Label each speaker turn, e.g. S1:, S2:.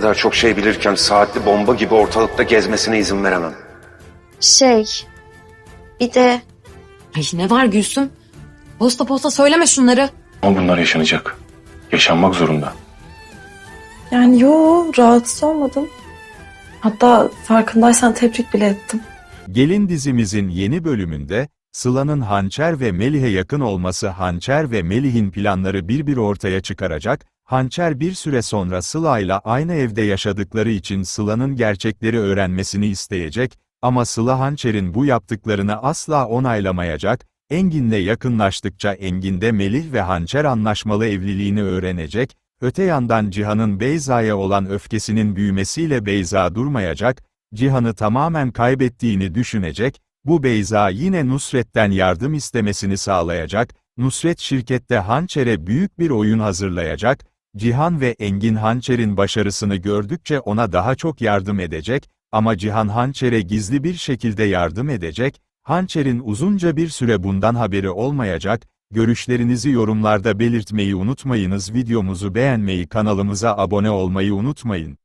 S1: kadar çok şey bilirken saatli bomba gibi ortalıkta gezmesine izin veremem.
S2: Şey, bir de
S3: Ay ne var Gülsüm? Posta posta söyleme şunları.
S4: Ama bunlar yaşanacak. Yaşanmak zorunda.
S5: Yani yo rahatsız olmadım. Hatta farkındaysan tebrik bile ettim.
S6: Gelin dizimizin yeni bölümünde, Sıla'nın Hançer ve Melih'e yakın olması Hançer ve Melih'in planları bir bir ortaya çıkaracak, Hançer bir süre sonra Sıla'yla aynı evde yaşadıkları için Sıla'nın gerçekleri öğrenmesini isteyecek, ama Sıla Hançer'in bu yaptıklarını asla onaylamayacak, Engin'le yakınlaştıkça Engin'de Melih ve Hançer anlaşmalı evliliğini öğrenecek, öte yandan Cihan'ın Beyza'ya olan öfkesinin büyümesiyle Beyza durmayacak, Cihan'ı tamamen kaybettiğini düşünecek, bu Beyza yine Nusret'ten yardım istemesini sağlayacak, Nusret şirkette Hançer'e büyük bir oyun hazırlayacak, Cihan ve Engin Hançer'in başarısını gördükçe ona daha çok yardım edecek, ama Cihan Hançer'e gizli bir şekilde yardım edecek, Hançer'in uzunca bir süre bundan haberi olmayacak, görüşlerinizi yorumlarda belirtmeyi unutmayınız videomuzu beğenmeyi kanalımıza abone olmayı unutmayın.